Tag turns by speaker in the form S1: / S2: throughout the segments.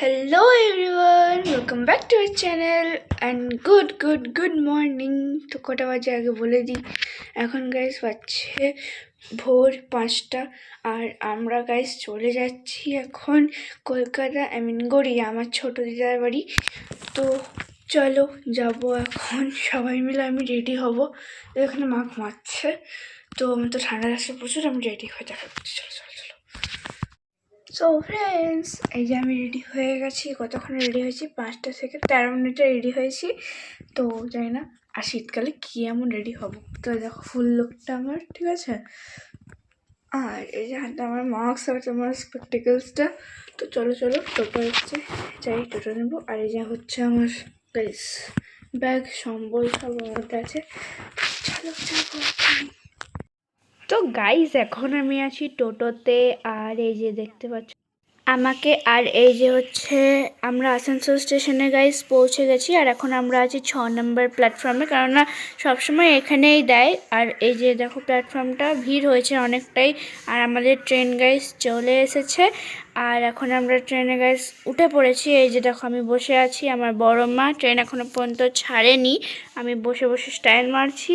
S1: Hello everyone, welcome back to our channel. And good good good morning. তো কটা বাজে আগে বলে দিই। এখন গাইস বাজছে ভোর পাঁচটা। আর আমরা গাইস চলে যাচ্ছি এখন কলকাতা আই মিন গড়িয়া আমার ছোট দিদার বাড়ি। তো চলো যাব এখন। সবাই মিলে আমি রেডি হব। এখানে মা ঘুমাচ্ছে তো আমার তো ঠান্ডা লাগছে প্রচুর আমি রেডি হয়ে দেখা চলো। সো ফ্রেন্ডস এই যে আমি রেডি হয়ে গেছি, কতক্ষণ রেডি হয়েছি? পাঁচটা থেকে তেরো মিনিটে রেডি হয়েছি। তো জানি না, আর শীতকালে কী এমন রেডি হব? তো দেখো ফুল লুকটা আমার, ঠিক আছে? আর এই যে হাতে আমার মাস্ক আর তোমার স্পেকটিক্যালসটা তো চলো চলো, টোটো হচ্ছে যাই, টোটো নেব। আর এই যে হচ্ছে আমার ব্যাগ সম্বল সব ওর মধ্যে আছে চলো এখন। তো গাইজ এখন আমি আছি টোটোতে আর এই যে দেখতে পাচ্ছ আমাকে আর এই যে হচ্ছে আমরা আসানসোল স্টেশনে গাইজ পৌঁছে গেছি, আর এখন আমরা আছি ছ নম্বর প্ল্যাটফর্মে কেননা সবসময় এখানেই দেয়, আর এই যে দেখো প্ল্যাটফর্মটা ভিড় হয়েছে অনেকটাই, আর আমাদের ট্রেন গাইজ চলে এসেছে। আর এখন আমরা ট্রেনে গাইজ উঠে পড়েছি, এই যে দেখো আমি বসে আছি, আমার বড় মা। ট্রেন এখনও পর্যন্ত ছাড়েনি, আমি বসে বসে স্টাইল মারছি,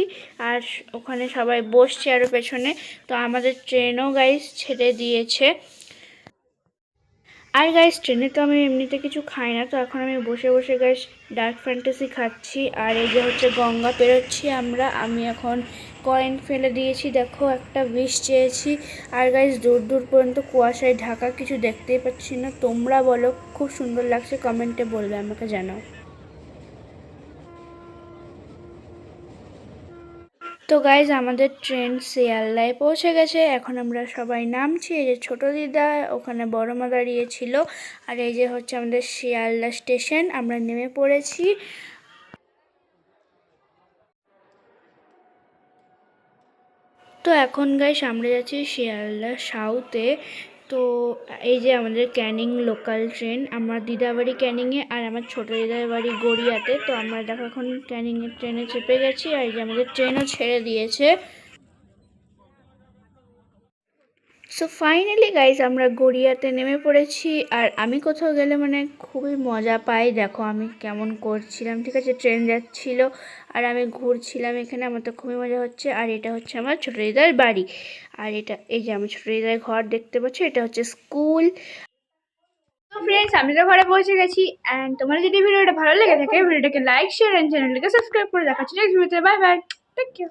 S1: আর ওখানে সবাই বসছে আরও পেছনে। তো আমাদের ট্রেনও গাইজ ছেড়ে দিয়েছে। আর গাইস ট্রেনে তো আমি এমনিতে কিছু খাই না, তো এখন আমি বসে বসে গাইস ডার্ক ফ্যান্টাসি খাচ্ছি। আর এই যে হচ্ছে গঙ্গা পেরোচ্ছি আমরা, আমি এখন কয়েন ফেলে দিয়েছি, দেখো একটা বিষ চেয়েছি। আর গাইস দূর দূর পর্যন্ত কুয়াশায় ঢাকা কিছু দেখতেই পাচ্ছি না। তোমরা বলো, খুব সুন্দর লাগছে কমেন্টে বলবে, আমাকে জানাও। তো গাইজ আমাদের ট্রেন শিয়ালদায় পৌঁছে গেছে। এখন আমরা সবাই নামছি। এই যে ছোটো দিদা, ওখানে বড় মা দাঁড়িয়েছিল। আর এই যে হচ্ছে আমাদের শিয়ালদা স্টেশন আমরা নেমে পড়েছি। তো এখন গাইস আমরা যাচ্ছি শিয়ালদা সাউথে তো এই যে আমাদের ক্যানিং লোকাল ট্রেন, আমার দিদার বাড়ি ক্যানিংয়ে আর আমার ছোটো দিদার বাড়ি গড়িয়াতে। তো আমরা দেখো এখন ক্যানিংয়ের ট্রেনে চেপে গেছি আর এই যে আমাদের ট্রেনও ছেড়ে দিয়েছে। সো ফাইনালি গাইজ আমরা গড়িয়াতে নেমে পড়েছি আর আমি কোথাও গেলে মানে খুবই মজা পাই। দেখো, আমি কেমন করছিলাম, ঠিক আছে, ট্রেন যাচ্ছিল আর আমি ঘুরছিলাম এখানে, আমার তো খুবই মজা হচ্ছে। আর এটা হচ্ছে আমার ছোটো দিদার বাড়ি। আর এটা, এই যে আমি ছোটো দিদার ঘর দেখতে পাচ্ছি, এটা হচ্ছে স্কুল। ফ্রেন্ডস আমি তো ঘরে পৌঁছে গেছি অ্যান্ড তোমার যদি ভিডিওটা ভালো লেগে থাকে, ভিডিওটাকে লাইক শেয়ার অ্যান্ড চ্যানেলটাকে সাবস্ক্রাইব করে দেখাচ্ছি। নেক্সট ভিডিওতে বাই বাই থ্যাংক ইউ